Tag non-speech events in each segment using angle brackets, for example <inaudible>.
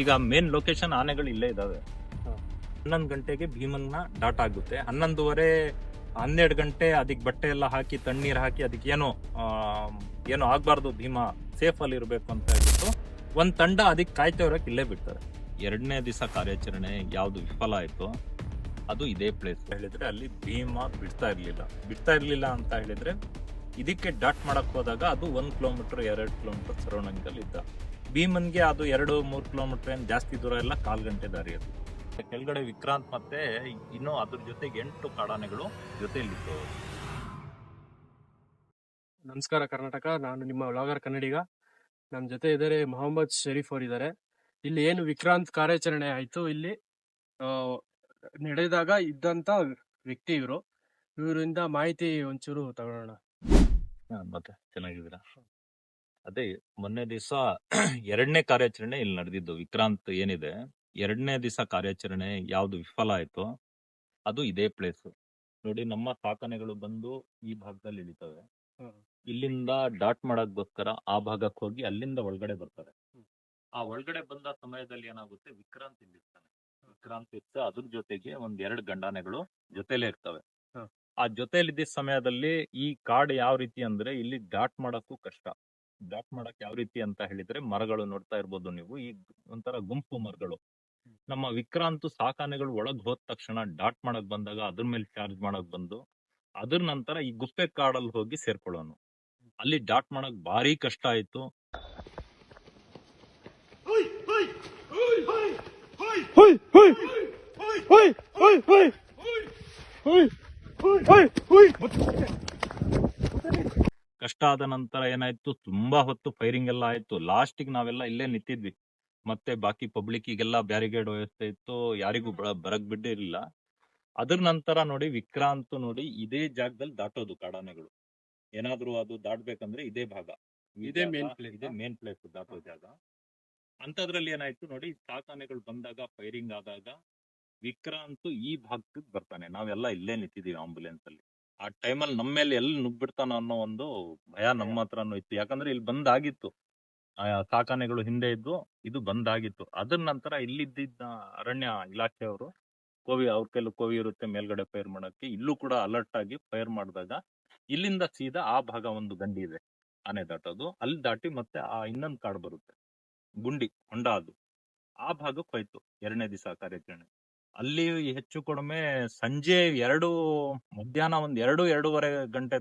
ಈಗ main location ಆನೆಗಳು ಇಲ್ಲೇ ಇದಾವೆ. ಹನ್ನೊಂದು ಗಂಟೆಗೆ ಭೀಮನ್ನ ಡಾಟ್ ಆಗುತ್ತೆ. ಹನ್ನೊಂದುವರೆ ಹನ್ನೆರಡು ಗಂಟೆ ಅದಕ್ಕೆ ಬಟ್ಟೆ ಎಲ್ಲ ಹಾಕಿ ತಣ್ಣೀರ್ ಹಾಕಿ ಅದಕ್ಕೆ ಏನೋ ಏನು ಏನೋ ಆಗ್ಬಾರ್ದು ಭೀಮ ಸೇಫ್ ಅಲ್ಲಿ ಇರಬೇಕು ಅಂತ ಹೇಳ್ಬಿಟ್ಟು ಒಂದ್ ತಂಡ ಅದಕ್ಕೆ ಕಾಯ್ತಾ ಇರೋಕೆ ಇಲ್ಲೇ ಬಿಡ್ತಾರೆ. ಎರಡನೇ ದಿವಸ ಕಾರ್ಯಾಚರಣೆ ಯಾವ್ದು ವಿಫಲ ಆಯ್ತು ಅದು ಇದೇ ಪ್ಲೇಸ್ ಹೇಳಿದ್ರೆ ಅಲ್ಲಿ ಭೀಮ ಬಿಡ್ತಾ ಇರ್ಲಿಲ್ಲ. ಬಿಡ್ತಾ ಇರ್ಲಿಲ್ಲ ಅಂತ ಹೇಳಿದ್ರೆ ಇದಕ್ಕೆ ಡಾಟ್ ಮಾಡಕ್ ಹೋದಾಗ ಅದು ಒಂದ್ ಕಿಲೋಮೀಟರ್ ಎರಡು ಕಿಲೋಮೀಟರ್ ಸರೌಂಡಿಂಗ್ ಅಲ್ಲಿ ಇದ್ದ. ಭೀಮನ್ಗೆ ಅದು ಎರಡು ಮೂರು ಕಿಲೋಮೀಟರ್ ಏನು ಜಾಸ್ತಿ ದೂರ ಎಲ್ಲ ಕಾಲು ಗಂಟೆ ದಾರಿ ಅದು. ಕೆಳಗಡೆ ವಿಕ್ರಾಂತ್ ಮತ್ತೆ ಇನ್ನೂ ಅದ್ರ ಜೊತೆಗೆ ಎಂಟು ಕಾಡಾನೆಗಳು ಜೊತೆಯಲ್ಲಿತ್ತು ನಮಸ್ಕಾರ ಕರ್ನಾಟಕ ನಾನು ನಿಮ್ಮ ವ್ಲಾಗರ್ ಕನ್ನಡಿಗ. ನಮ್ಮ ಜೊತೆ ಇದ್ದಾರೆ ಮೊಹಮ್ಮದ್ ಶರೀಫ್ ಅವರು ಇದ್ದಾರೆ. ಇಲ್ಲಿ ಏನು ವಿಕ್ರಾಂತ್ ಕಾರ್ಯಾಚರಣೆ ಆಯ್ತು? ಇಲ್ಲಿ ನಡೆದಾಗ ಇದ್ದಂತ ವ್ಯಕ್ತಿ ಇವರು. ಇವರಿಂದ ಮಾಹಿತಿ ಒಂಚೂರು ತಗೊಳ್ಳೋಣ ಹಾ, ಮತ್ತೆ ಚೆನ್ನಾಗಿದ್ದೀರಾ? ಅದೇ ಮೊನ್ನೆ ದಿವಸ <clears throat> ಎರಡನೇ ಕಾರ್ಯಾಚರಣೆ ಇಲ್ಲಿ ನಡೆದಿದ್ದು. ವಿಕ್ರಾಂತ್ ಏನಿದೆ? ಎರಡನೇ ದಿವಸ ಕಾರ್ಯಾಚರಣೆ ಯಾವ್ದು ವಿಫಲ ಆಯ್ತು ಅದು ಇದೇ ಪ್ಲೇಸ್ ನೋಡಿ ನಮ್ಮ ಸಾಕನೆಗಳು ಬಂದು ಈ ಭಾಗದಲ್ಲಿ ಇಳಿತವೆ. ಇಲ್ಲಿಂದ ಡಾಟ್ ಮಾಡೋಕ್ಕೋಸ್ಕರ ಆ ಭಾಗಕ್ಕೆ ಹೋಗಿ ಅಲ್ಲಿಂದ ಒಳಗಡೆ ಬರ್ತಾರೆ. ಆ ಒಳಗಡೆ ಬಂದ ಸಮಯದಲ್ಲಿ ಏನಾಗುತ್ತೆ? ವಿಕ್ರಾಂತ್ ಇಲ್ಲಿರ್ತಾನೆ ವಿಕ್ರಾಂತ್ ಇರ್ತ ಅದ್ರ ಜೊತೆಗೆ ಒಂದ್ ಎರಡು ಗಂಡಾನೆಗಳು ಜೊತೆಲೇ ಇರ್ತವೆ. ಆ ಜೊತೆಲಿದ್ದ ಸಮಯದಲ್ಲಿ ಈ ಕಾಡ್ ಯಾವ ರೀತಿ ಅಂದ್ರೆ ಇಲ್ಲಿ ಡಾಟ್ ಮಾಡೋಕ್ಕೂ ಕಷ್ಟ. ಡಾಟ್ ಮಾಡಕ್ ಯಾವ ರೀತಿ ಅಂತ ಹೇಳಿದ್ರೆ ಮರಗಳು ನೋಡ್ತಾ ಇರ್ಬೋದು ನೀವು ಈ ಒಂಥರ ಗುಂಪು ಮರಗಳು ನಮ್ಮ ವಿಕ್ರಾಂತ್ ಸಾಕಾನೆಗಳು ಒಳಗ್ ಹೋದ ತಕ್ಷಣ ಡಾಟ್ ಮಾಡಕ್ ಬಂದಾಗ ಅದ್ರ ಮೇಲೆ ಚಾರ್ಜ್ ಮಾಡಕ್ ಬಂದು ಅದ್ರ ನಂತರ ಈ ಗುಪ್ಪೆ ಕಾಡಲ್ಲಿ ಹೋಗಿ ಸೇರ್ಕೊಳ್ಳೋನು ಅಲ್ಲಿ ಡಾಟ್ ಮಾಡಕ್ ಭಾರಿ ಕಷ್ಟ ಆಯ್ತು ಕಷ್ಟ ಆದ ನಂತರ ಏನಾಯ್ತು? ತುಂಬಾ ಹೊತ್ತು ಫೈರಿಂಗ್ ಎಲ್ಲ ಆಯ್ತು. ಲಾಸ್ಟಿಗೆ ನಾವೆಲ್ಲ ಇಲ್ಲೇ ನಿಂತಿದ್ವಿ. ಮತ್ತೆ ಬಾಕಿ ಪಬ್ಲಿಕ್ಕಿಗೆಲ್ಲ ಬ್ಯಾರಿಗೇಡ್ ವ್ಯವಸ್ಥೆ ಇತ್ತು. ಯಾರಿಗೂ ಬರಕ್ ಬಿಟ್ಟಿರ್ಲಿಲ್ಲ. ಅದ್ರ ನಂತರ ನೋಡಿ ವಿಕ್ರಾಂತ್ ನೋಡಿ ಇದೇ ಜಾಗದಲ್ಲಿ ದಾಟೋದು ಕಾಡಾನೆಗಳು. ಏನಾದ್ರೂ ಅದು ದಾಟ್ಬೇಕಂದ್ರೆ ಇದೇ ಭಾಗ. ಇದೇ ಮೇನ್ ಪ್ಲೇಸ್ ಇದೇ ಮೇನ್ ಪ್ಲೇಸ್ ದಾಟೋ ಜಾಗ. ಅಂತದ್ರಲ್ಲಿ ಏನಾಯ್ತು ನೋಡಿ ಸಾಕಾನೆಗಳು ಬಂದಾಗ ಫೈರಿಂಗ್ ಆದಾಗ ವಿಕ್ರಾಂತ್ ಈ ಭಾಗಕ್ಕೆ ಬರ್ತಾನೆ. ನಾವೆಲ್ಲ ಇಲ್ಲೇ ನಿಂತಿದೀವಿ ಆಂಬುಲೆನ್ಸ್ ಅಲ್ಲಿ. ಆ ಟೈಮಲ್ಲಿ ನಮ್ಮ ಮೇಲೆ ಎಲ್ಲಿ ನುಗ್ಬಿಡ್ತಾನ ಅನ್ನೋ ಒಂದು ಭಯ ನಮ್ಮ ಹತ್ರನೂ ಇತ್ತು. ಯಾಕಂದ್ರೆ ಇಲ್ಲಿ ಬಂದಾಗಿತ್ತು. ಆ ಸಾಕಾನೆಗಳು ಹಿಂದೆ ಇದ್ದು ಇದು ಬಂದಾಗಿತ್ತು. ಅದ್ರ ನಂತರ ಇಲ್ಲಿದ್ದ ಅರಣ್ಯ ಇಲಾಖೆಯವರು ಕೋವಿ ಅವ್ರ ಕೈಲಿ ಕೋವಿ ಇರುತ್ತೆ ಮೇಲ್ಗಡೆ ಫೈರ್ ಮಾಡೋಕ್ಕೆ ಇಲ್ಲೂ ಕೂಡ ಅಲರ್ಟ್ ಆಗಿ ಫೈರ್ ಮಾಡಿದಾಗ ಇಲ್ಲಿಂದ ಸೀದಾ ಆ ಭಾಗ ಒಂದು ಗಂಡಿ ಇದೆ ಆನೆ ದಾಟೋದು. ಅಲ್ಲಿ ದಾಟಿ ಮತ್ತೆ ಆ ಇನ್ನೊಂದು ಕಾಡು ಬರುತ್ತೆ. ಗುಂಡಿ ಹೊಂಡ ಅದು. ಆ ಭಾಗಕ್ಕೆ ಹೋಯ್ತು. ಎರಡನೇ ದಿವಸ ಕಾರ್ಯಾಚರಣೆ. ಅಲ್ಲಿ ಹೆಚ್ಚು ಕಡಿಮೆ ಸಂಜೆ ಎರಡು ಮಧ್ಯಾಹ್ನ ಒಂದ್ ಎರಡು ಎರಡೂವರೆ ಗಂಟೆ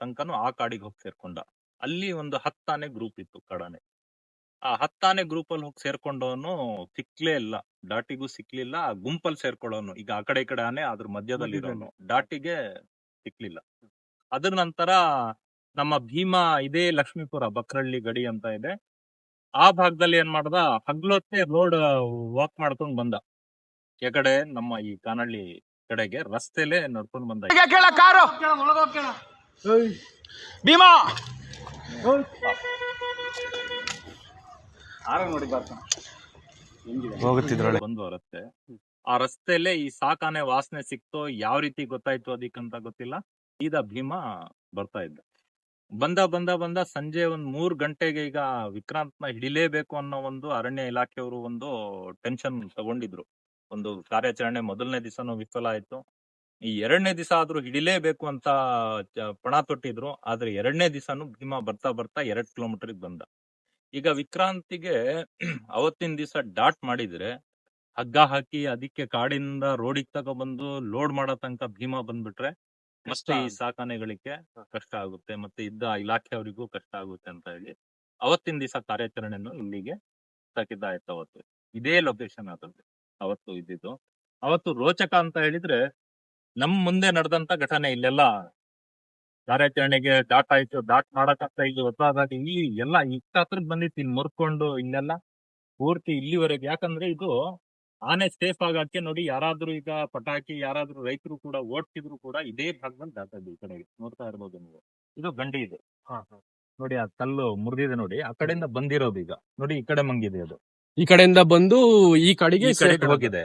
ತನಕನು ಆ ಕಾಡಿಗೆ ಹೋಗಿ ಸೇರ್ಕೊಂಡ. ಅಲ್ಲಿ ಒಂದು ಹತ್ತಾನೆ ಗ್ರೂಪ್ ಇತ್ತು ಕಡನೆ. ಆ ಹತ್ತಾನೆ ಗ್ರೂಪ್ ಅಲ್ಲಿ ಹೋಗಿ ಸೇರ್ಕೊಂಡವನು ಸಿಕ್ಲೇ ಇಲ್ಲ. ಡಾಟಿಗೂ ಸಿಕ್ಲಿಲ್ಲ ಆ ಗುಂಪಲ್ಲಿ ಸೇರ್ಕೊಳ್ಳೋನು. ಈಗ ಆ ಕಡೆ ಈ ಕಡೆ ಆನೆ ಅದ್ರ ಮಧ್ಯದಲ್ಲಿ ಇರೋನು. ಡಾಟಿಗೆ ಸಿಕ್ಲಿಲ್ಲ. ಅದ್ರ ನಂತರ ನಮ್ಮ ಭೀಮಾ ಇದೇ ಲಕ್ಷ್ಮೀಪುರ ಬಕ್ರಳ್ಳಿ ಗಡಿ ಅಂತ ಇದೆ. ಆ ಭಾಗದಲ್ಲಿ ಏನ್ ಮಾಡ್ದ ಹಗ್ಲೊತ್ತೆ ರೋಡ್ ವಾಕ್ ಮಾಡ್ಕೊಂಡ್ ಬಂದ. ಈ ಕಡೆ ನಮ್ಮ ಈ ಕಾನಳ್ಳಿ ಕಡೆಗೆ ರಸ್ತೆಲೆ ನಡ್ಕೊಂಡು ಬಂದ ಈಗ ಕೇಳ ಕಾರು. ಭೀಮಾ. ಹೋಗುತ್ತಿದ್ರೊಳಗೆ. ಬಂದು ರಸ್ತೆ ಆ ರಸ್ತೆಲೆ ಈ ಸಾಕಾನೆ ವಾಸನೆ ಸಿಕ್ತೋ ಯಾವ ರೀತಿ ಗೊತ್ತಾಯ್ತು ಅದಕ್ಕಂತ ಗೊತ್ತಿಲ್ಲ. ಈದ ಭೀಮಾ ಬರ್ತಾ ಇದ್ದ. ಬಂದ ಬಂದ ಬಂದ ಸಂಜೆ ಒಂದ್ ಮೂರ್ ಗಂಟೆಗೆ ಈಗ ವಿಕ್ರಾಂತ್ನ ಹಿಡಿಲೇಬೇಕು ಅನ್ನೋ ಒಂದು ಅರಣ್ಯ ಇಲಾಖೆಯವರು ಒಂದು ಟೆನ್ಷನ್ ತಗೊಂಡಿದ್ರು. ಒಂದು ಕಾರ್ಯಾಚರಣೆ ಮೊದಲನೇ ದಿವಸನೂ ವಿಫಲ ಆಯ್ತು. ಈ ಎರಡನೇ ದಿವಸ ಆದ್ರೂ ಹಿಡಿಲೇಬೇಕು ಅಂತ ಪಣ ತೊಟ್ಟಿದ್ರು. ಆದ್ರೆ ಎರಡನೇ ದಿವಸನು ಭೀಮಾ ಬರ್ತಾ ಬರ್ತಾ ಎರಡ್ ಕಿಲೋಮೀಟರ್ ಬಂದ. ಈಗ ವಿಕ್ರಾಂತಿಗೆ ಅವತ್ತಿನ ದಿವಸ ಡಾಟ್ ಮಾಡಿದ್ರೆ ಹಗ್ಗ ಹಾಕಿ ಅದಕ್ಕೆ ಕಾಡಿಂದ ರೋಡಿಗೆ ತಗೊಬಂದು ಲೋಡ್ ಮಾಡೋ ತನಕ ಭೀಮಾ ಬಂದ್ಬಿಟ್ರೆ ಮತ್ತೆ ಈ ಸಾಕಾನೆಗಳಿಗೆ ಕಷ್ಟ ಆಗುತ್ತೆ. ಮತ್ತೆ ಇದ್ದ ಇಲಾಖೆಯವರಿಗೂ ಕಷ್ಟ ಆಗುತ್ತೆ ಅಂತ ಹೇಳಿ ಅವತ್ತಿನ ದಿವಸ ಕಾರ್ಯಾಚರಣೆಯನ್ನು ಇಲ್ಲಿಗೆ ತಕ್ಕಿದ್ದಾಯ್ತು ಅವತ್ತು. ಇದೇ ಲೊಕೇಶನ್ ಆದದ್ದು. ಅವತ್ತು ಇದ್ದಿದ್ದು. ಅವತ್ತು ರೋಚಕ ಅಂತ ಹೇಳಿದ್ರೆ ನಮ್ ಮುಂದೆ ನಡೆದಂತ ಘಟನೆ ಇಲ್ಲೆಲ್ಲ. ಕಾರ್ಯಾಚರಣೆಗೆ ಡಾಟ್ ಆಯ್ತು ಡಾಟ್ ಮಾಡಕ್ಕಂತ ಇಲ್ಲಿ ಒತ್ತಾದಾಗ ಈ ಎಲ್ಲ ಇಷ್ಟ ಹತ್ರಕ್ಕೆ ಬಂದಿತ್ತು ಇಲ್ಲಿ ಮುರ್ಕೊಂಡು ಇಲ್ಲೆಲ್ಲ. ಪೂರ್ತಿ ಇಲ್ಲಿವರೆಗೆ. ಯಾಕಂದ್ರೆ ಇದು ಆನೆ ಸೇಫ್ ಆಗಕ್ಕೆ ನೋಡಿ ಯಾರಾದ್ರೂ ಈಗ ಪಟಾಕಿ ಯಾರಾದ್ರೂ ರೈತರು ಕೂಡ ಓಡ್ತಿದ್ರು ಕೂಡ ಇದೇ ಭಾಗದಲ್ಲಿ ದಾಟದ್ದು ಈ ಕಡೆಗೆ. ನೋಡ್ತಾ ಇರ್ಬೋದು ನೀವು. ಇದು ಗಂಡಿ ಇದೆ. ನೋಡಿ ಆ ಕಲ್ಲು ಮುರಿದಿದೆ ನೋಡಿ. ಆ ಕಡೆಯಿಂದ ಬಂದಿರೋದು ಈಗ. ನೋಡಿ ಈ ಕಡೆ ಮಂಗಿದೆ ಅದು. ಈ ಕಡೆಯಿಂದ ಬಂದು ಈ ಕಡೆಗೆ ಈ ಹೋಗಿದೆ.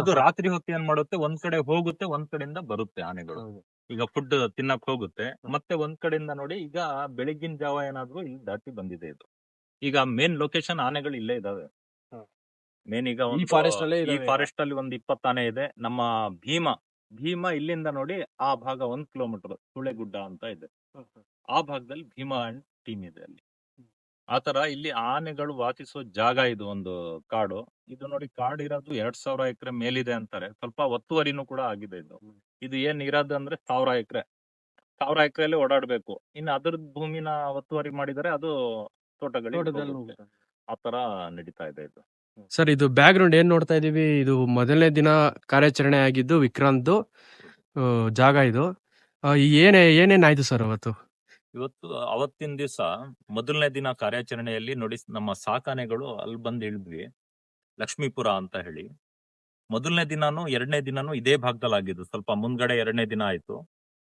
ಅದು ರಾತ್ರಿ ಹೊತ್ತು ಏನ್ ಮಾಡುತ್ತೆ? ಒಂದ್ ಕಡೆ ಹೋಗುತ್ತೆ ಒಂದ್ ಕಡೆಯಿಂದ ಬರುತ್ತೆ ಆನೆಗಳು. ಈಗ ಫುಡ್ ತಿನ್ನಕ್ ಹೋಗುತ್ತೆ. ಮತ್ತೆ ಒಂದ್ ಕಡೆಯಿಂದ ನೋಡಿ ಈಗ ಬೆಳಗಿನ ಜಾವ ಏನಾದ್ರು ಇಲ್ಲಿ ದಾಟಿ ಬಂದಿದೆ ಇದು. ಈಗ ಮೇನ್ ಲೊಕೇಶನ್ ಆನೆಗಳು ಇಲ್ಲೇ ಇದಾವೆ. ಮೇನ್ ಈಗ ಈ ಫಾರೆಸ್ಟ್ ಅಲ್ಲಿ ಈ ಫಾರೆಸ್ಟ್ ಅಲ್ಲಿ ಒಂದ್ ಇಪ್ಪತ್ತು ಆನೆ ಇದೆ. ನಮ್ಮ ಭೀಮ ಭೀಮ ಇಲ್ಲಿಂದ ನೋಡಿ ಆ ಭಾಗ ಒಂದ್ ಕಿಲೋಮೀಟರ್ ಸುಳೆಗುಡ್ಡ ಅಂತ ಇದೆ. ಆ ಭಾಗದಲ್ಲಿ ಭೀಮಾ ಅಂಡ್ ಟೀಮ್ ಇದೆ ಅಲ್ಲಿ. ಆತರ ಇಲ್ಲಿ ಆನೆಗಳು ವಾಸಿಸೋ ಜಾಗ ಇದು ಒಂದು ಕಾಡು. ಇದು ನೋಡಿ ಕಾಡು ಇರೋದು ಎರಡ್ ಸಾವಿರ ಎಕರೆ ಮೇಲಿದೆ ಅಂತಾರೆ. ಸ್ವಲ್ಪ ಒತ್ತುವರಿನೂ ಕೂಡ ಆಗಿದೆ ಇದು. ಇದು ಏನ್ ಇರೋದು ಅಂದ್ರೆ ಸಾವಿರ ಎಕರೆ. ಸಾವಿರ ಎಕರೆಯಲ್ಲಿ ಓಡಾಡ್ಬೇಕು. ಇನ್ನು ಅದ್ರದ್ ಭೂಮಿನ ಒತ್ತುವರಿ ಮಾಡಿದರೆ ಅದು ತೋಟಗಳಿಗೆ ಆತರ ನಡೀತಾ ಇದೆ ಇದು. ಸರ್ ಇದು ಬ್ಯಾಕ್ ಗ್ರೌಂಡ್ ಏನ್ ನೋಡ್ತಾ ಇದೀವಿ? ಇದು ಮೊದಲನೇ ದಿನ ಕಾರ್ಯಾಚರಣೆ ಆಗಿದ್ದು ವಿಕ್ರಾಂತ್ ಜಾಗ ಇದು. ಏನೇ ಏನೇನಾಯ್ತು ಸರ್ ಅವತ್ತು? ಇವತ್ತು ಅವತ್ತಿನ ದಿವಸ ಮೊದಲನೇ ದಿನ ಕಾರ್ಯಾಚರಣೆಯಲ್ಲಿ ನೋಡಿ ನಮ್ಮ ಸಾಕಾನೆಗಳು ಅಲ್ಲಿ ಬಂದು ಇಳಿದ್ವಿ ಲಕ್ಷ್ಮೀಪುರ ಅಂತ ಹೇಳಿ. ಮೊದಲನೇ ದಿನಾನು ಎರಡನೇ ದಿನಾನು ಇದೇ ಭಾಗದಲ್ಲಿ ಆಗಿದ್ದು, ಸ್ವಲ್ಪ ಮುಂದ್ಗಡೆ ಎರಡನೇ ದಿನ ಆಯ್ತು.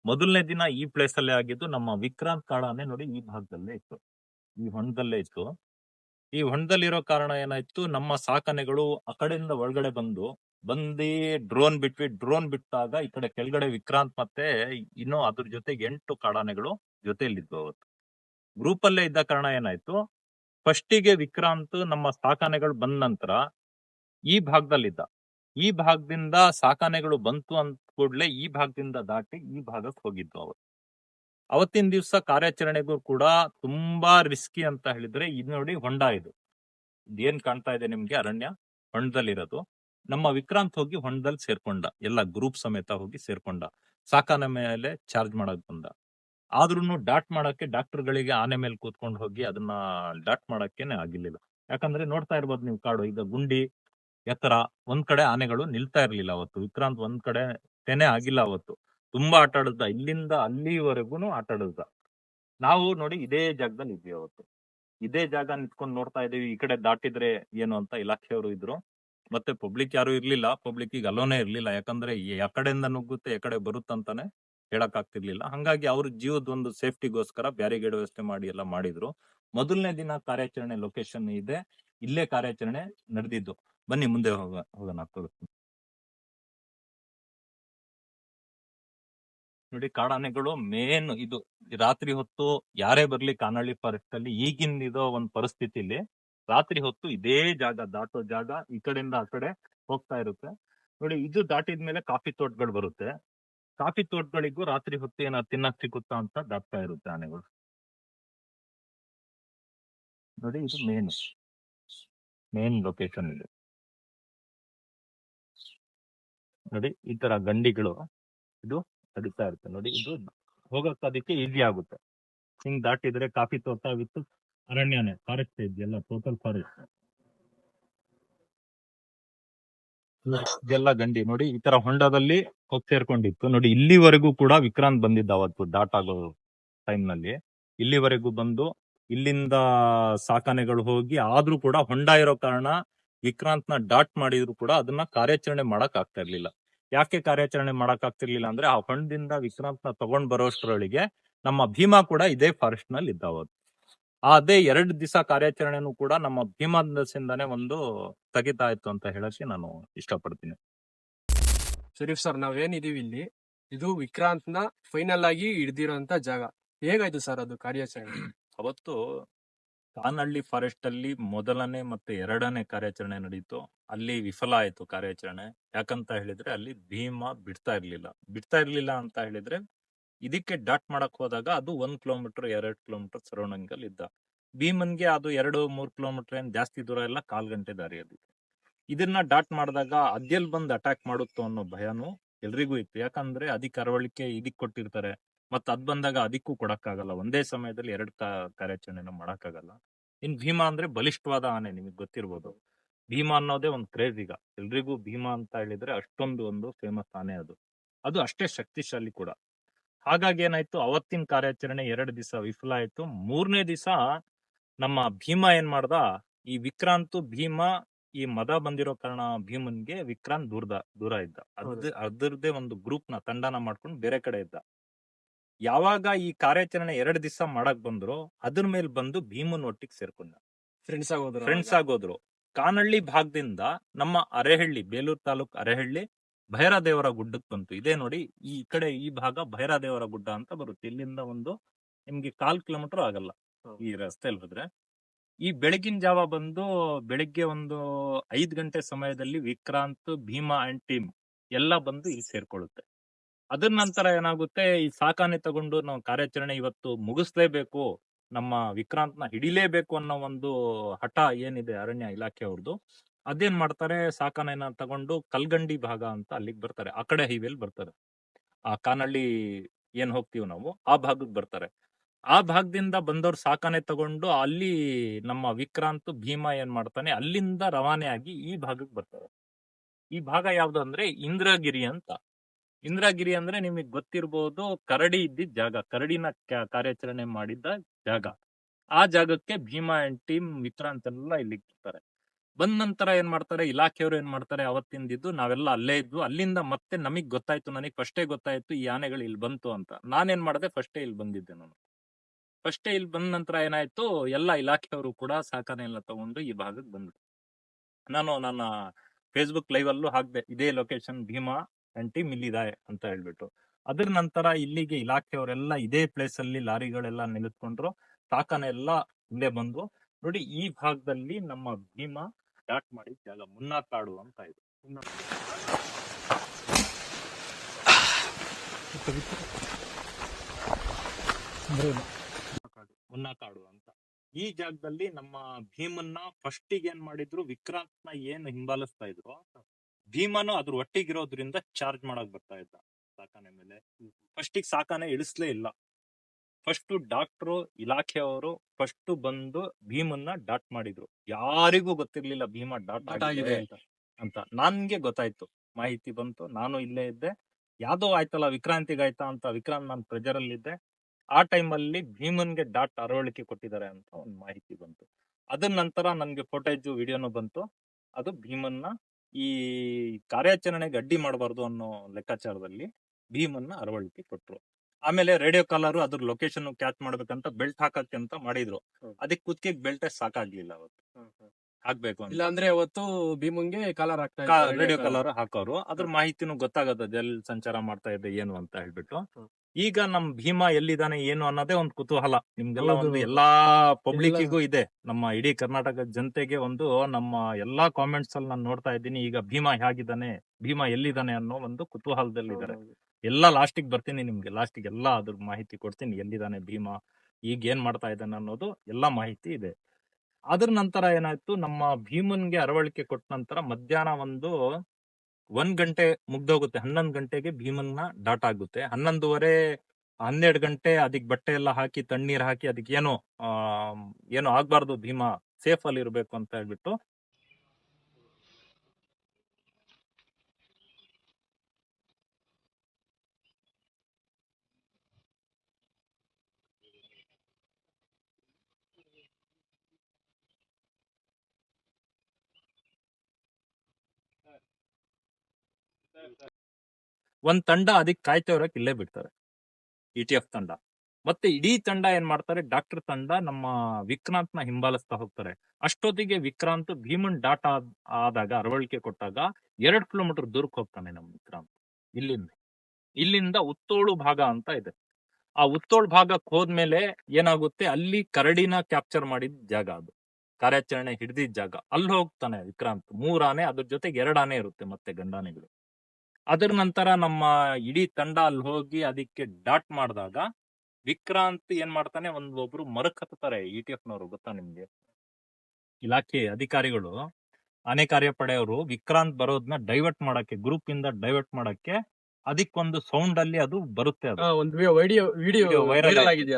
ಮೊದಲನೇ ದಿನ ಈ ಪ್ಲೇಸ್ ಅಲ್ಲೇ ಆಗಿದ್ದು, ನಮ್ಮ ವಿಕ್ರಾಂತ್ ಕಾಡಾನೆ ನೋಡಿ ಈ ಭಾಗದಲ್ಲೇ ಇತ್ತು. ಈ ಹೊಂಡದಲ್ಲೇ ಇತ್ತು. ಈ ಹೊಂಡದಲ್ಲಿರೋ ಕಾರಣ ಏನಾಯ್ತು, ನಮ್ಮ ಸಾಕನೆಗಳು ಆ ಕಡೆಯಿಂದ ಒಳಗಡೆ ಬಂದು, ಬಂದಿ ಡ್ರೋನ್ ಬಿಟ್ವಿ. ಡ್ರೋನ್ ಬಿಟ್ಟಾಗ ಈ ಕಡೆ ಕೆಳಗಡೆ ವಿಕ್ರಾಂತ್ ಮತ್ತೆ ಇನ್ನು ಅದ್ರ ಜೊತೆಗೆ ಎಂಟು ಕಾಡಾನೆಗಳು ಜೊತೆಯಲ್ಲಿದ್ವು ಅವತ್ತು. ಗ್ರೂಪಲ್ಲೇ ಇದ್ದ ಕಾರಣ ಏನಾಯ್ತು? ಫಸ್ಟಿಗೆ ವಿಕ್ರಾಂತ್ ನಮ್ಮ ಸಾಕಾನೆಗಳು ಬಂದ ನಂತರ ಈ ಭಾಗದಲ್ಲಿದ್ದ. ಈ ಭಾಗದಿಂದ ಸಾಕಾನೆಗಳು ಬಂತು ಅಂತ ಕೂಡಲೇ ಈ ಭಾಗದಿಂದ ದಾಟಿ ಈ ಭಾಗಕ್ಕೆ ಹೋಗಿದ್ವು ಅವತ್ತು. ಅವತ್ತಿನ ದಿವಸ ಕಾರ್ಯಾಚರಣೆಗೂ ಕೂಡ ತುಂಬಾ ರಿಸ್ಕಿ ಅಂತ ಹೇಳಿದ್ರೆ ಇದು ನೋಡಿ ಹೊಂಡ ಇದು. ಇದೇನ್ ಕಾಣ್ತಾ ಇದೆ ನಿಮ್ಗೆ? ಅರಣ್ಯ ಹೊಂಡದಲ್ಲಿರೋದು. ನಮ್ಮ ವಿಕ್ರಾಂತ್ ಹೋಗಿ ಹೊಂಡದಲ್ಲಿ ಸೇರ್ಕೊಂಡ. ಎಲ್ಲ ಗ್ರೂಪ್ ಸಮೇತ ಹೋಗಿ ಸೇರ್ಕೊಂಡ. ಸಾಕಾನೆ ಮೇಲೆ ಚಾರ್ಜ್ ಮಾಡಕ್ ಬಂದ. ಆದ್ರೂನು ಡಾಟ್ ಮಾಡಕ್ಕೆ ಡಾಕ್ಟರ್ಗಳಿಗೆ ಆನೆ ಮೇಲೆ ಕೂತ್ಕೊಂಡು ಹೋಗಿ ಅದನ್ನ ಡಾಟ್ ಮಾಡಕ್ಕೇನೆ ಆಗಿರ್ಲಿಲ್ಲ. ಯಾಕಂದ್ರೆ ನೋಡ್ತಾ ಇರ್ಬೋದು ನೀವು ಕಾಡು, ಈಗ ಗುಂಡಿ, ಎತ್ತರ, ಒಂದ್ ಕಡೆ ಆನೆಗಳು ನಿಲ್ತಾ ಇರ್ಲಿಲ್ಲ ಅವತ್ತು. ವಿಕ್ರಾಂತ್ ಒಂದ್ ಕಡೆ ತೆನೆ ಆಗಿಲ್ಲ ಅವತ್ತು. ತುಂಬಾ ಆಟ ಇಲ್ಲಿಂದ ಅಲ್ಲಿವರೆಗೂ ಆಟ ನಾವು ನೋಡಿ ಇದೇ ಜಾಗದಲ್ಲಿ ಇದ್ವಿ ಅವತ್ತು. ಇದೇ ಜಾಗ ನಿಂತ್ಕೊಂಡು ನೋಡ್ತಾ ಇದೀವಿ ಈ ಕಡೆ ದಾಟಿದ್ರೆ ಏನು ಅಂತ ಇಲಾಖೆಯವರು ಇದ್ರು. ಮತ್ತೆ ಪಬ್ಲಿಕ್ ಯಾರು ಇರ್ಲಿಲ್ಲ. ಪಬ್ಲಿಕ್ ಈಗ ಅಲೋನೇ ಇರ್ಲಿಲ್ಲ. ಯಾಕಂದ್ರೆ ಕಡೆಯಿಂದ ನುಗ್ಗುತ್ತೆ ಯಾಕಡೆ ಕಡೆ ಬರುತ್ತಂತಾನೆ ಹೇಳಕ್ ಆಗ್ತಿರ್ಲಿಲ್ಲ ಹಂಗಾಗಿ ಅವ್ರ ಜೀವದ ಒಂದು ಸೇಫ್ಟಿಗೋಸ್ಕರ ಬ್ಯಾರಿಗೇಡ್ ವ್ಯವಸ್ಥೆ ಮಾಡಿ ಎಲ್ಲ ಮಾಡಿದ್ರು. ಮೊದಲನೇ ದಿನ ಕಾರ್ಯಾಚರಣೆ ಲೊಕೇಶನ್ ಇದೆ. ಇಲ್ಲೇ ಕಾರ್ಯಾಚರಣೆ ನಡೆದಿದ್ದು. ಬನ್ನಿ ಮುಂದೆ ಹೋಗ, ಹೋಗೋಣ ನೋಡಿ ಕಾಡಾನೆಗಳು ಮೇನ್ ಇದು. ರಾತ್ರಿ ಹೊತ್ತು ಯಾರೇ ಬರ್ಲಿ ಕಾನಳ್ಳಿ ಫಾರೆಸ್ಟ್ ಅಲ್ಲಿ ಈಗಿನ ಇದೋ ಒಂದು ಪರಿಸ್ಥಿತಿಲಿ ರಾತ್ರಿ ಹೊತ್ತು ಇದೇ ಜಾಗ, ದಾಟೋ ಜಾಗ, ಈ ಕಡೆಯಿಂದ ಆ ಕಡೆ ಹೋಗ್ತಾ ಇರುತ್ತೆ. ನೋಡಿ ಇದು ದಾಟಿದ್ಮೇಲೆ ಕಾಫಿ ತೋಟಗಳು ಬರುತ್ತೆ. ಕಾಫಿ ತೋಟಗಳಿಗೂ ರಾತ್ರಿ ಹೊತ್ತು ಏನಾದ್ರು ತಿನ್ನಕ್ ಸಿಗುತ್ತಾ ಅಂತ ದಾಟ್ತಾ ಇರುತ್ತೆ ಆನೆಗಳು ನೋಡಿ ಇದು ಮೇನ್ ಮೇನ್ ಲೊಕೇಶನ್ ಇದೆ. ನೋಡಿ ಈ ತರ ಗಂಡಿಗಳು ಇದು ತಡಿತಾ ಇರುತ್ತೆ. ನೋಡಿ ಇದು ಹೋಗಕ್ ಅದಕ್ಕೆ ಈಸಿ ಆಗುತ್ತೆ. ಹಿಂಗ್ ದಾಟಿದ್ರೆ ಕಾಫಿ ತೋಟ ವಿತ್ ಅರಣ್ಯನೇ ಫಾರೆಸ್ಟ್ ಇದೆಯಲ್ಲ ಟೋಟಲ್ ಫಾರೆಸ್ಟ್ ಇದೆಲ್ಲ ಗಂಡಿ ನೋಡಿ ಈ ತರ ಹೊಂಡದಲ್ಲಿ ಹೋಗಿ ಸೇರ್ಕೊಂಡಿತ್ತು. ನೋಡಿ ಇಲ್ಲಿವರೆಗೂ ಕೂಡ ವಿಕ್ರಾಂತ್ ಬಂದಿದ್ದ ಅವತ್ತು ಡಾಟ್ ಆಗೋ ಟೈಮ್ನಲ್ಲಿ ಇಲ್ಲಿವರೆಗೂ ಬಂದು ಇಲ್ಲಿಂದ ಸಾಕಾನೆಗಳು ಹೋಗಿ ಆದ್ರೂ ಕೂಡ ಹೊಂಡ ಇರೋ ಕಾರಣ ವಿಕ್ರಾಂತ್ನ ಡಾಟ್ ಮಾಡಿದ್ರು ಕೂಡ ಅದನ್ನ ಕಾರ್ಯಾಚರಣೆ ಮಾಡಕ್ ಆಗ್ತಾ ಇರ್ಲಿಲ್ಲ. ಯಾಕೆ ಕಾರ್ಯಾಚರಣೆ ಮಾಡಕ್ ಆಗ್ತಿರ್ಲಿಲ್ಲ ಅಂದ್ರೆ ಆ ಹೊಂಡದಿಂದ ವಿಕ್ರಾಂತ್ನ ತಗೊಂಡ್ ಬರೋಷ್ಟರೊಳಗೆ ನಮ್ಮ ಭೀಮಾ ಕೂಡ ಇದೇ ಫಾರೆಸ್ಟ್ನಲ್ಲಿ ಇದ್ದ ಅವತ್ತು. ಅದೇ ಎರಡು ದಿವಸ ಕಾರ್ಯಾಚರಣೆನೂ ಕೂಡ ನಮ್ಮ ಭೀಮಾದಿಂದಾನೆ ಒಂದು ಸ್ಥಗಿತ ಆಯ್ತು ಅಂತ ಹೇಳಕ್ಕೆ ನಾನು ಇಷ್ಟಪಡ್ತೀನಿ. ಶರೀಫ್ ಸರ್ ನಾವೇನಿದೀವಿ ಇಲ್ಲಿ ಇದು ವಿಕ್ರಾಂತ್ನ ಫೈನಲ್ ಆಗಿ ಹಿಡ್ದಿರೋಂತ ಜಾಗ. ಹೇಗಾಯ್ತು ಸರ್ ಅದು ಕಾರ್ಯಾಚರಣೆ? ಅವತ್ತು ಕಾನಹಳ್ಳಿ ಫಾರೆಸ್ಟ್ ಅಲ್ಲಿ ಮೊದಲನೇ ಮತ್ತೆ ಎರಡನೇ ಕಾರ್ಯಾಚರಣೆ ನಡೀತು. ಅಲ್ಲಿ ವಿಫಲ ಆಯ್ತು ಕಾರ್ಯಾಚರಣೆ. ಯಾಕಂತ ಹೇಳಿದ್ರೆ ಅಲ್ಲಿ ಭೀಮ ಬಿಡ್ತಾ ಇರ್ಲಿಲ್ಲ. ಬಿಡ್ತಾ ಇರ್ಲಿಲ್ಲ ಅಂತ ಹೇಳಿದ್ರೆ ಇದಕ್ಕೆ ಡಾಟ್ ಮಾಡಕ್ ಹೋದಾಗ ಅದು ಒಂದ್ ಕಿಲೋಮೀಟರ್, ಎರಡು ಕಿಲೋಮೀಟರ್ ಸರೌಂಡಿಂಗ್ ಇದ್ದ ಭೀಮನ್ಗೆ ಅದು ಎರಡು, ಮೂರು ಕಿಲೋಮೀಟರ್ ಏನ್ ಜಾಸ್ತಿ ದೂರ ಎಲ್ಲ ಕಾಲ್ ಗಂಟೆ ದಾರಿ ಅದು. ಇದನ್ನ ಡಾಟ್ ಮಾಡಿದಾಗ ಅದ್ಯಲ್ ಬಂದ್ ಅಟ್ಯಾಕ್ ಮಾಡುತ್ತೋ ಅನ್ನೋ ಭಯನೂ ಎಲ್ರಿಗೂ ಇತ್ತು. ಯಾಕಂದ್ರೆ ಅದಕ್ಕೆ ಅರವಳಿಕೆ ಇದಕ್ ಕೊಟ್ಟಿರ್ತಾರೆ. ಮತ್ ಅದ್ ಬಂದಾಗ ಅದಕ್ಕೂ ಕೊಡಕ್ಕಾಗಲ್ಲ. ಒಂದೇ ಸಮಯದಲ್ಲಿ ಎರಡ್ ಕಾರ್ಯಾಚರಣೆನ ಮಾಡಕ್ಕಾಗಲ್ಲ. ಇನ್ ಭೀಮಾ ಅಂದ್ರೆ ಬಲಿಷ್ಠವಾದ ಆನೆ, ನಿಮಗೆ ಗೊತ್ತಿರ್ಬೋದು. ಭೀಮಾ ಅನ್ನೋದೇ ಒಂದು ಕ್ರೇಜ್ ಈಗ. ಎಲ್ರಿಗೂ ಭೀಮಾ ಅಂತ ಹೇಳಿದ್ರೆ ಅಷ್ಟೊಂದು ಒಂದು ಫೇಮಸ್ ಆನೆ ಅದು. ಅದು ಅಷ್ಟೇ ಶಕ್ತಿಶಾಲಿ ಕೂಡ. ಹಾಗಾಗಿ ಏನಾಯ್ತು? ಅವತ್ತಿನ ಕಾರ್ಯಾಚರಣೆ ಎರಡು ದಿವಸ ವಿಫಲ ಆಯ್ತು. ಮೂರನೇ ದಿವಸ ನಮ್ಮ ಭೀಮ ಏನ್ ಮಾಡ್ದ? ಈ ವಿಕ್ರಾಂತ್ ಭೀಮ ಈ ಮದ ಬಂದಿರೋ ಕಾರಣ ಭೀಮನ್ಗೆ ವಿಕ್ರಾಂತ್ ದೂರದ ದೂರ ಇದ್ದ. ಅದ್ ಅದರದೇ ಒಂದು ಗ್ರೂಪ್ನ ತಂಡನ ಮಾಡ್ಕೊಂಡು ಬೇರೆ ಕಡೆ ಇದ್ದ. ಯಾವಾಗ ಈ ಕಾರ್ಯಾಚರಣೆ ಎರಡ್ ದಿವಸ ಮಾಡಕ್ ಬಂದ್ರು ಅದ್ರ ಮೇಲೆ ಬಂದು ಭೀಮನ್ ಒಟ್ಟಿಗೆ ಸೇರ್ಕೊಂಡ. ಫ್ರೆಂಡ್ಸ್ ಆಗೋದ್ರು ಫ್ರೆಂಡ್ಸ್ ಆಗೋದ್ರು ಕಾನಹಳ್ಳಿ ಭಾಗದಿಂದ ನಮ್ಮ ಅರೆಹಳ್ಳಿ ಬೇಲೂರು ತಾಲೂಕ್ ಅರೆಹಳ್ಳಿ ಭೈರದೇವರ ಗುಡ್ಡಕ್ಕೆ ಬಂತು. ಇದೇ ನೋಡಿ ಈ ಕಡೆ ಈ ಭಾಗ ಭೈರದೇವರ ಗುಡ್ಡ ಅಂತ ಬರುತ್ತೆ. ಇಲ್ಲಿಂದ ಒಂದು ನಿಮ್ಗೆ ಕಾಲ್ ಕಿಲೋಮೀಟರ್ ಆಗಲ್ಲ ಈ ರಸ್ತೆಯಲ್ಲಿ ಹೋದ್ರೆ. ಈ ಬೆಳಗಿನ ಜಾವ ಬಂದು ಬೆಳಿಗ್ಗೆ ಒಂದು ಐದು ಗಂಟೆ ಸಮಯದಲ್ಲಿ ವಿಕ್ರಾಂತ್ ಭೀಮಾ ಅಂಡ್ ಟೀಮ್ ಎಲ್ಲ ಬಂದು ಇಲ್ಲಿ ಸೇರ್ಕೊಳ್ಳುತ್ತೆ. ಅದರ ನಂತರ ಏನಾಗುತ್ತೆ? ಈ ಸಾಕಾನೆ ತಗೊಂಡು ನಾವು ಕಾರ್ಯಾಚರಣೆ ಇವತ್ತು ಮುಗಿಸ್ಲೇಬೇಕು. ನಮ್ಮ ವಿಕ್ರಾಂತ್ನ ಹಿಡಿಲೇಬೇಕು ಅನ್ನೋ ಒಂದು ಹಠ ಏನಿದೆ ಅರಣ್ಯ ಇಲಾಖೆ ಅವ್ರದ್ದು ಅದೇನ್ ಮಾಡ್ತಾರೆ? ಸಾಕಾನೆನ ತಗೊಂಡು ಕಲ್ಗಂಡಿ ಭಾಗ ಅಂತ ಅಲ್ಲಿಗೆ ಬರ್ತಾರೆ. ಆ ಕಡೆ ಹೈವೇಲಿ ಬರ್ತಾರೆ. ಆ ಕಾನಳ್ಳಿ ಏನ್ ಹೋಗ್ತೀವಿ ನಾವು? ಆ ಭಾಗಕ್ಕೆ ಬರ್ತಾರೆ. ಆ ಭಾಗದಿಂದ ಬಂದವ್ರು ಸಾಕಾನೆ ತಗೊಂಡು ಅಲ್ಲಿ ನಮ್ಮ ವಿಕ್ರಾಂತ್ ಭೀಮಾ ಏನ್ ಮಾಡ್ತಾನೆ? ಅಲ್ಲಿಂದ ರವಾನೆ ಆಗಿ ಈ ಭಾಗಕ್ಕೆ ಬರ್ತಾರೆ. ಈ ಭಾಗ ಯಾವ್ದು ಅಂದ್ರೆ ಇಂದ್ರಗಿರಿ ಅಂತ. ಇಂದ್ರಗಿರಿ ಅಂದ್ರೆ ನಿಮಗೆ ಗೊತ್ತಿರ್ಬೋದು ಕರಡಿ ಇದ್ದಿದ್ದ ಜಾಗ. ಕರಡಿನ ಕಾರ್ಯಾಚರಣೆ ಮಾಡಿದ್ದ ಜಾಗ. ಆ ಜಾಗಕ್ಕೆ ಭೀಮಾ ಅಂಡ್ ಟೀಮ್ ವಿಕ್ರಾಂತ್ ಎಲ್ಲ ಇಲ್ಲಿಗೆ ಬರ್ತಾರೆ. ಬಂದ ನಂತರ ಏನ್ ಮಾಡ್ತಾರೆ? ಇಲಾಖೆಯವರು ಏನ್ ಮಾಡ್ತಾರೆ? ಅವತ್ತಿಂದಿದ್ದು ನಾವೆಲ್ಲ ಅಲ್ಲೇ ಇದ್ವು. ಅಲ್ಲಿಂದ ಮತ್ತೆ ನಮಗ್ ಗೊತ್ತಾಯ್ತು, ನನಗೆ ಫಸ್ಟೇ ಗೊತ್ತಾಯ್ತು ಈ ಆನೆಗಳು ಇಲ್ಲಿ ಬಂತು ಅಂತ. ನಾನೇನ್ ಮಾಡಿದೆ? ಫಸ್ಟೇ ಇಲ್ಲಿ ಬಂದಿದ್ದೆ ನಾನು. ಫಸ್ಟೇ ಇಲ್ಲಿ ಬಂದ ನಂತರ ಏನಾಯ್ತು? ಎಲ್ಲ ಇಲಾಖೆಯವರು ಕೂಡ ಸಾಕಾನೆ ಎಲ್ಲ ತಗೊಂಡು ಈ ಭಾಗಕ್ಕೆ ಬಂದ್ರು. ನಾನು ನನ್ನ ಫೇಸ್ಬುಕ್ ಲೈವ್ ಅಲ್ಲೂ ಹಾಕ್ದೆ. ಇದೇ ಲೊಕೇಶನ್ ಭೀಮಾ ಆಂಟಿ ಮಿಲ್ಲಿದಾಯ್ ಅಂತ ಹೇಳ್ಬಿಟ್ಟು. ಅದ್ರ ನಂತರ ಇಲ್ಲಿಗೆ ಇಲಾಖೆಯವರೆಲ್ಲ ಇದೇ ಪ್ಲೇಸ್ ಅಲ್ಲಿ ಲಾರಿಗಳೆಲ್ಲ ನಿಲ್ತ್ಕೊಂಡ್ರು ಸಾಕಾನೆ ಎಲ್ಲ ಇಲ್ಲೇ ಬಂದು ನೋಡಿ ಈ ಭಾಗದಲ್ಲಿ ನಮ್ಮ ಭೀಮಾ ಸ್ಟಾರ್ಟ್ ಮಾಡಿ ಜಾಗ ಮುನ್ನಾ ಕಾಡು ಅಂತ ಇದೆ. ಮುನ್ನಾ ಕಾಡು ಅಂತ. ಈ ಜಾಗದಲ್ಲಿ ನಮ್ಮ ಭೀಮನ್ನ ಫಸ್ಟಿಗೆ ಏನ್ ಮಾಡಿದ್ರು ವಿಕ್ರಾಂತ್ನ ಏನ್ ಹಿಂಬಾಲಿಸ್ತಾ ಇದ್ರು ಭೀಮನು ಅದ್ರ ಒಟ್ಟಿಗಿರೋದ್ರಿಂದ ಚಾರ್ಜ್ ಮಾಡಕ್ ಬರ್ತಾ ಇದ್ದ. ಸಾಕಾನೆ ಮೇಲೆ. ಫಸ್ಟಿಗೆ ಸಾಕಾನೆ ಇಳಿಸ್ಲೇ ಇಲ್ಲ. ಫಸ್ಟ್ ಡಾಕ್ಟ್ರು ಇಲಾಖೆಯವರು ಫಸ್ಟ್ ಬಂದು ಭೀಮನ್ನ ಡಾಟ್ ಮಾಡಿದ್ರು. ಯಾರಿಗೂ ಗೊತ್ತಿರ್ಲಿಲ್ಲ ಭೀಮ ಡಾಟ್ ಆಗಿದೆ ಅಂತ. ಅಂತ ನನ್ಗೆ ಗೊತ್ತಾಯ್ತು. ಮಾಹಿತಿ ಬಂತು. ನಾನು ಇಲ್ಲೇ ಇದ್ದೆ. ಯಾವ್ದೋ ಆಯ್ತಲ್ಲ ವಿಕ್ರಾಂತಿಗಾಯ್ತಾ ಅಂತ ವಿಕ್ರಾಂತ್ ನಾನು ಪ್ರೆಜರಲ್ಲಿದ್ದೆ. ಅಲ್ಲಿ ಇದ್ದೆ ಆ ಟೈಮಲ್ಲಿ ಅಲ್ಲಿ ಭೀಮನ್ಗೆ ಡಾಟ್ ಅರವಳಿಕೆ ಕೊಟ್ಟಿದ್ದಾರೆ ಅಂತ ಒಂದು ಮಾಹಿತಿ ಬಂತು. ಅದ್ರ ನಂತರ ನನ್ಗೆ ಫೋಟೇಜ್ ವಿಡಿಯೋನು ಬಂತು. ಅದು ಭೀಮನ್ನ ಈ ಕಾರ್ಯಾಚರಣೆಗೆ ಅಡ್ಡಿ ಮಾಡಬಾರ್ದು ಅನ್ನೋ ಲೆಕ್ಕಾಚಾರದಲ್ಲಿ ಭೀಮನ್ನ ಅರವಳಿಕೆ ಕೊಟ್ರು. ಆಮೇಲೆ ರೇಡಿಯೋ ಕಾಲರ್ ಅದ್ರ ಲೊಕೇಶನ್ ಕ್ಯಾಚ್ ಮಾಡ್ಬೇಕಂತ ಬೆಲ್ಟ್ ಹಾಕಕ್ಕೆ ಅಂತ ಮಾಡಿದ್ರು. ಅದಕ್ಕೆ ಕುತ್ತಿಗೆ ಬೆಲ್ಟ್ ಸಾಕಾಗ್ಲಿಲ್ಲ ಅವತ್ತು. ಹಾಕ್ಬೇಕು ಇಲ್ಲ ಅಂದ್ರೆ ಅವತ್ತು ಭೀಮಂಗೆ ಕಾಲರ್ ಹಾಕ್ತಾ ರೇಡಿಯೋ ಕಾಲರ್ ಹಾಕೋರು. ಅದ್ರ ಮಾಹಿತಿನೂ ಗೊತ್ತಾಗದ ಎಲ್ಲಿ ಸಂಚಾರ ಮಾಡ್ತಾ ಇದೆ ಏನು ಅಂತ ಹೇಳ್ಬಿಟ್ಟು. ಈಗ ನಮ್ ಭೀಮಾ ಎಲ್ಲಿದ್ದಾನೆ ಏನು ಅನ್ನೋದೇ ಒಂದು ಕುತೂಹಲ. ನಿಮ್ಗೆಲ್ಲ ಒಂದು ಎಲ್ಲಾ ಪಬ್ಲಿಕ್ಕಿಗೂ ಇದೆ. ನಮ್ಮ ಇಡೀ ಕರ್ನಾಟಕ ಜನತೆಗೆ ಒಂದು ನಮ್ಮ ಎಲ್ಲಾ ಕಾಮೆಂಟ್ಸ್ ಅಲ್ಲಿ ನಾನು ನೋಡ್ತಾ ಇದ್ದೀನಿ ಈಗ ಭೀಮಾ ಹೇಗಿದ್ದಾನೆ ಭೀಮಾ ಎಲ್ಲಿದ್ದಾನೆ ಅನ್ನೋ ಒಂದು ಕುತೂಹಲದಲ್ಲಿದ್ದಾರೆ. ಎಲ್ಲ ಲಾಸ್ಟಿಗೆ ಬರ್ತೀನಿ ನಿಮ್ಗೆ. ಲಾಸ್ಟಿಗೆ ಎಲ್ಲ ಅದ್ರ ಮಾಹಿತಿ ಕೊಡ್ತೀನಿ. ಎಲ್ಲಿದ್ದಾನೆ ಭೀಮಾ, ಈಗ ಏನ್ ಮಾಡ್ತಾ ಇದ್ದಾನೆ ಅನ್ನೋದು ಎಲ್ಲ ಮಾಹಿತಿ ಇದೆ. ಅದ್ರ ನಂತರ ಏನಾಯ್ತು, ನಮ್ಮ ಭೀಮನ್ಗೆ ಅರವಳಿಕೆ ಕೊಟ್ಟ ನಂತರ ಮಧ್ಯಾಹ್ನ ಒಂದು ಒಂದ್ ಗಂಟೆ ಮುಗ್ದೋಗುತ್ತೆ. ಹನ್ನೊಂದು ಗಂಟೆಗೆ ಭೀಮನ್ನ ಡಾಟ್ ಆಗುತ್ತೆ. ಹನ್ನೊಂದುವರೆ, ಹನ್ನೆರಡು ಗಂಟೆ ಅದಕ್ಕೆ ಬಟ್ಟೆ ಎಲ್ಲ ಹಾಕಿ, ತಣ್ಣೀರ್ ಹಾಕಿ ಅದಕ್ಕೆ ಏನೋ ಏನೋ ಆಗ್ಬಾರ್ದು ಭೀಮಾ ಸೇಫ್ ಅಲ್ಲಿ ಇರ್ಬೇಕು ಅಂತ ಹೇಳ್ಬಿಟ್ಟು ಒಂದ್ ತಂಡ ಅದಕ್ಕೆ ಇರೋಕೆ ಇಲ್ಲೇ ಬಿಡ್ತಾರೆ ಇ ಟಿ ಎಫ್ ತಂಡ. ಮತ್ತೆ ಇಡೀ ತಂಡ ಏನ್ ಮಾಡ್ತಾರೆ, ಡಾಕ್ಟರ್ ತಂಡ ನಮ್ಮ ವಿಕ್ರಾಂತ್ನ ಹಿಂಬಾಲಿಸ್ತಾ ಹೋಗ್ತಾರೆ. ಅಷ್ಟೊತ್ತಿಗೆ ವಿಕ್ರಾಂತ್ ಭೀಮನ್ ಡಾಟ್ ಆದಾಗ, ಅರವಳಿಕೆ ಕೊಟ್ಟಾಗ ಎರಡ್ ಕಿಲೋಮೀಟರ್ ದೂರಕ್ಕೆ ಹೋಗ್ತಾನೆ ನಮ್ಮ ವಿಕ್ರಾಂತ್. ಇಲ್ಲಿಂದ. ಇಲ್ಲಿಂದ ಉತ್ತೋಳು ಭಾಗ ಅಂತ ಇದೆ. ಆ ಉತ್ತೋಳ್ ಭಾಗಕ್ಕೆ ಹೋದ್ಮೇಲೆ ಏನಾಗುತ್ತೆ, ಅಲ್ಲಿ ಕರಡಿನ ಕ್ಯಾಪ್ಚರ್ ಮಾಡಿದ ಜಾಗ ಅದು. ಕಾರ್ಯಾಚರಣೆ ಹಿಡಿದಿದ್ದ ಜಾಗ. ಅಲ್ಲಿ ಹೋಗ್ತಾನೆ ವಿಕ್ರಾಂತ್. ಮೂರ್ ಆನೆ ಅದ್ರ ಜೊತೆಗೆ ಎರಡ್ ಆನೆ ಇರುತ್ತೆ ಮತ್ತೆ ಗಂಡಾನೆಗಳು. ಅದರ ನಂತರ ನಮ್ಮ ಇಡೀ ತಂಡ ಅಲ್ಲಿ ಹೋಗಿ ಅದಕ್ಕೆ ಡಾಟ್ ಮಾಡಿದಾಗ ವಿಕ್ರಾಂತ್ ಏನ್ ಮಾಡ್ತಾನೆ ಒಂದ್ ಒಬ್ರು ಮರಕ್ ಹತ್ತಾರೆ ಇ ಟಿ ಎಫ್ ನವರು ಗೊತ್ತಾ ನಿಮ್ಗೆ? ಇಲಾಖೆ ಅಧಿಕಾರಿಗಳು ಆನೆ ಕಾರ್ಯಪಡೆಯವರು ವಿಕ್ರಾಂತ್ ಬರೋದನ್ನ ಡೈವರ್ಟ್ ಮಾಡಕ್ಕೆ ಗ್ರೂಪ್ ಇಂದ ಡೈವರ್ಟ್ ಮಾಡಕ್ಕೆ ಅದಕ್ಕೊಂದು ಸೌಂಡ್ ಅಲ್ಲಿ ಅದು ಬರುತ್ತೆ ಅದು. ಒಂದು ವಿಡಿಯೋ ವಿಡಿಯೋ ವೈರಲ್ ಆಗಿದೆ.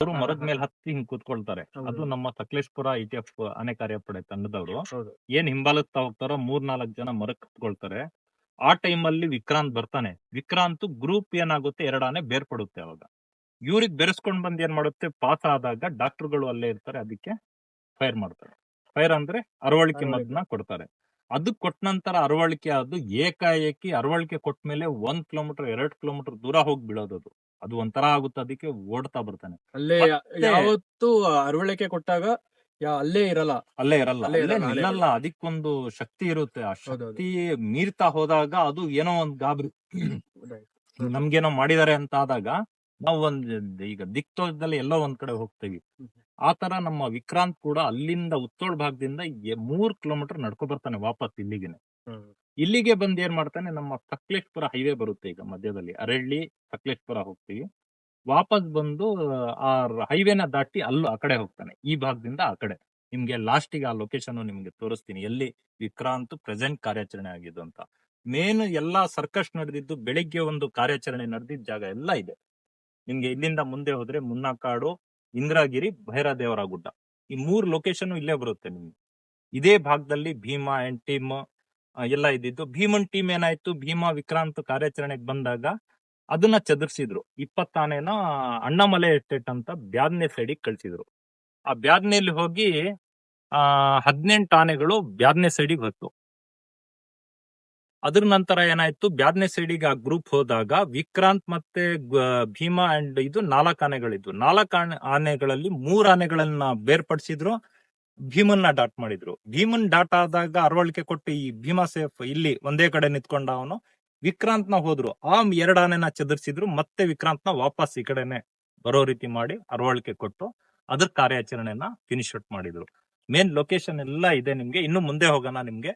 ಅವರು ಮರದ ಮೇಲೆ ಹತ್ತಿ ಹಿಂಗ್ ಕೂತ್ಕೊಳ್ತಾರೆ. ಅದು ನಮ್ಮ ಸಕಲೇಶ್ಪುರ ಇ ಟಿ ಎಫ್ ಕಾರ್ಯಪಡೆ ತಂಡದವರು. ಏನ್ ಹಿಂಬಾಲಿಸ್ತಾ ಹೋಗ್ತಾರೋ ಮೂರ್ ನಾಲ್ಕು ಜನ ಮರಕ್ ಹತ್ಕೊಳ್ತಾರೆ ಆ ಟೈಮ್ ಅಲ್ಲಿ ವಿಕ್ರಾಂತ್ ಬರ್ತಾನೆ. ವಿಕ್ರಾಂತ್ ಗ್ರೂಪ್ ಏನಾಗುತ್ತೆ ಎರಡ್ ಆನೆ ಬೇರ್ಪಡುತ್ತೆ ಅವಾಗ. ಇವ್ರಿಗೆ ಬೆರೆಸ್ಕೊಂಡ್ ಬಂದ್ ಏನ್ ಮಾಡುತ್ತೆ? ಪಾಸ್ ಆದಾಗ ಡಾಕ್ಟರ್ಗಳು ಅಲ್ಲೇ ಇರ್ತಾರೆ ಅದಕ್ಕೆ ಫೈರ್ ಮಾಡ್ತಾರೆ. ಫೈರ್ ಅಂದ್ರೆ ಅರವಳಿಕೆ ಮದ್ನ ಮದ್ದನ್ನ ಕೊಡ್ತಾರೆ. ಅದು ಕೊಟ್ಟ ನಂತರ ಅರವಳಿಕೆ ಅದು ಏಕಾಏಕಿ ಅರವಳಿಕೆ ಕೊಟ್ಮೇಲೆ ಒಂದ್ ಕಿಲೋಮೀಟರ್ ಎರಡ್ ಕಿಲೋಮೀಟರ್ ದೂರ ಹೋಗಿ ಬೀಳೋದು ಅದು ಒಂಥರ ಆಗುತ್ತೆ ಅದಕ್ಕೆ ಓಡ್ತಾ ಬರ್ತಾನೆ. ಅಲ್ಲೇ ಯಾವತ್ತು ಅರವಳಿಕೆ ಕೊಟ್ಟಾಗ ಯಾ ಅಲ್ಲೇ ಇರಲ್ಲ. ಅಲ್ಲೇ ಇರಲ್ಲ ಅಲ್ಲೇ ನಿಲ್ಲಲ್ಲ ಅದಕ್ಕೊಂದು ಶಕ್ತಿ ಇರುತ್ತೆ. ಆ ಶಕ್ತಿ ಮೀರ್ತಾ ಹೋದಾಗ ಅದು ಏನೋ ಒಂದ್ ಗಾಬರಿ. ನಮ್ಗೇನೋ ಮಾಡಿದಾರೆ ಅಂತ ಆದಾಗ ನಾವು ಒಂದ್ ಈಗ ದಿಕ್ತೋದಲ್ಲಿ ಎಲ್ಲೋ ಒಂದ್ ಕಡೆ ಹೋಗ್ತೀವಿ. ಆ ತರ ನಮ್ಮ ವಿಕ್ರಾಂತ್ ಕೂಡ ಅಲ್ಲಿಂದ ಉತ್ತೋಳ್ ಭಾಗದಿಂದ ಮೂರ್ ಕಿಲೋಮೀಟರ್ ನಡ್ಕೊ ಬರ್ತಾನೆ ವಾಪಸ್ ಇಲ್ಲಿಗೆನೆ. ಇಲ್ಲಿಗೆ ಬಂದ್ ಏನ್ ಮಾಡ್ತಾನೆ, ನಮ್ಮ ಸಕಲೇಶ್ಪುರ ಹೈವೇ ಬರುತ್ತೆ ಈಗ ಮಧ್ಯದಲ್ಲಿ. ಅರಳ್ಳಿ ಸಕಲೇಶ್ಪುರ ಹೋಗ್ತೀವಿ. ವಾಪಸ್ ಬಂದು, ಆ ಹೈವೇನ ದಾಟಿ ಅಲ್ಲೂ ಆ ಕಡೆ ಹೋಗ್ತಾನೆ. ಈ ಭಾಗದಿಂದ ಆ ಕಡೆ. ನಿಮ್ಗೆ ಲಾಸ್ಟಿಗೆ ಆ ಲೊಕೇಶನ್ ನಿಮ್ಗೆ ತೋರಿಸ್ತೀನಿ. ಎಲ್ಲಿ? ವಿಕ್ರಾಂತ್ ಪ್ರೆಸೆಂಟ್ ಕಾರ್ಯಾಚರಣೆ ಆಗಿದ್ದು ಅಂತ. ಮೇನ್ ಎಲ್ಲಾ ಸರ್ಕಸ್ ನಡೆದಿದ್ದು ಬೆಳಿಗ್ಗೆ ಒಂದು ಕಾರ್ಯಾಚರಣೆ ನಡೆದಿದ್ದ ಜಾಗ ಎಲ್ಲ ಇದೆ. ನಿಮ್ಗೆ ಇಲ್ಲಿಂದ ಮುಂದೆ ಹೋದ್ರೆ ಮುನ್ನಾಕಾಡು, ಇಂದ್ರಾಗಿರಿ, ಭೈರದೇವರ ಗುಡ್ಡ. ಈ ಮೂರ್ ಲೊಕೇಶನ್ ಇಲ್ಲೇ ಬರುತ್ತೆ ನಿಮ್ಗೆ. ಇದೇ ಭಾಗದಲ್ಲಿ ಭೀಮಾ ಅಂಡ್ ಟೀಮ್ ಎಲ್ಲ ಇದ್ದಿದ್ದು. ಭೀಮನ್ ಟೀಮ್ ಏನಾಯ್ತು? ಭೀಮಾ ವಿಕ್ರಾಂತ್ ಕಾರ್ಯಾಚರಣೆಗೆ ಬಂದಾಗ ಅದನ್ನ ಚದುರಿಸಿದ್ರು. ಇಪ್ಪತ್ತಾನೇನ ಅಣ್ಣಮಲೆ ಎಸ್ಟೇಟ್ ಅಂತ ಬ್ಯಾದ್ನೆ ಸೈಡಿಗೆ ಕಳ್ಸಿದ್ರು. ಆ ಬ್ಯಾದ್ನೆಯಲ್ಲಿ ಹೋಗಿ, ಆ, ಹದಿನೆಂಟು ಆನೆಗಳು ಬ್ಯಾದ್ನೆ ಸೈಡಿಗೆ ಹೊತ್ತು ಅದ್ರ ನಂತರ ಏನಾಯ್ತು? ಬ್ಯಾದ್ನೆ ಸೈಡಿಗೆ ಆ ಗ್ರೂಪ್ ಹೋದಾಗ ವಿಕ್ರಾಂತ್ ಮತ್ತೆ ಭೀಮಾ ಅಂಡ್ ಇದು ನಾಲ್ಕು ಆನೆಗಳಿದ್ವು. ನಾಲ್ಕು ಆನೆ ಆನೆಗಳಲ್ಲಿ ಮೂರ್ ಆನೆಗಳನ್ನ ಬೇರ್ಪಡಿಸಿದ್ರು. ಭೀಮನ್ನ ಡಾಟ್ ಮಾಡಿದ್ರು. ಭೀಮನ್ ಡಾಟ್ ಆದಾಗ ಅರವಳಿಕೆ ಕೊಟ್ಟು ಈ ಭೀಮಾ ಸೇಫ್ ಇಲ್ಲಿ ಒಂದೇ ಕಡೆ ನಿಂತ್ಕೊಂಡ ಅವನು. ವಿಕ್ರಾಂತ್ನ ಹೋದ್ರು. ಆ ಎರಡಾನೇನ ಚದುರಿಸಿದ್ರು. ಮತ್ತೆ ವಿಕ್ರಾಂತ್ನ ವಾಪಸ್ ಈ ಕಡೆನೆ ಬರೋ ರೀತಿ ಮಾಡಿ ಅರವಳಿಕೆ ಕೊಟ್ಟು ಅದ್ರ ಕಾರ್ಯಾಚರಣೆನ ಫಿನಿಶ್ ಔಟ್ ಮಾಡಿದ್ರು. ಮೇನ್ ಲೊಕೇಶನ್ ಎಲ್ಲ ಇದೆ ನಿಮ್ಗೆ. ಇನ್ನು ಮುಂದೆ ಹೋಗೋಣ ನಿಮ್ಗೆ.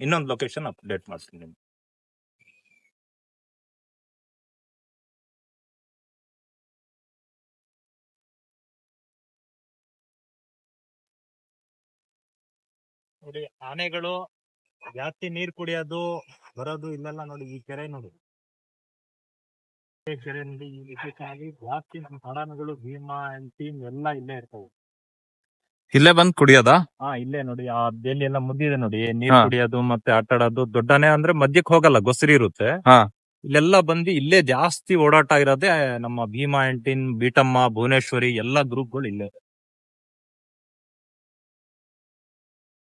ಇನ್ನೊಂದು ಲೊಕೇಶನ್ ಅಪ್ಡೇಟ್ ಮಾಡ್ತೀನಿ ನಿಮ್ಗೆ. ನೋಡಿ ಆನೆಗಳು ಜಾಸ್ತಿ ನೀರ್ ಕುಡಿಯೋದು ಬರೋದು ಇಲ್ಲೆಲ್ಲ ನೋಡಿ ಈ ಕೆರೆ ನೋಡಿ. ಕೆರೆ ನೋಡಿ ಈ ವಿಶೇಷವಾಗಿ ಜಾಸ್ತಿ ನಮ್ಮ ಕಾಡಾನೆಗಳು ಭೀಮಾ ಟೀಮ್ ಎಲ್ಲ ಇಲ್ಲೇ ಇರ್ತವೆ. ಇಲ್ಲೇ ಬಂದ್ ಕುಡಿಯೋದಾ? ಹಾ ಇಲ್ಲೇ ನೋಡಿ ಆ ಬೇಲಿ ಎಲ್ಲ ಮುದ್ದಿದೆ ನೋಡಿ ನೀರ್ ಹಾ. ಕುಡಿಯೋದು ಮತ್ತೆ ಆಟ ಆಡೋದು ದೊಡ್ಡನೆ ಅಂದ್ರೆ ಮಧ್ಯಕ್ಕೆ ಹೋಗಲ್ಲ ಗೊಸರಿ ಇರುತ್ತೆ. ಹಾ. ಇಲ್ಲೆಲ್ಲ ಬಂದು ಇಲ್ಲೇ ಜಾಸ್ತಿ ಓಡಾಟ ಇರೋದೇ ನಮ್ಮ ಭೀಮಾ ಅಂಟಿನ್ ಬೀಟಮ್ಮ ಭುವನೇಶ್ವರಿ ಎಲ್ಲಾ ಗ್ರೂಪ್ಗಳು ಇಲ್ಲೇ.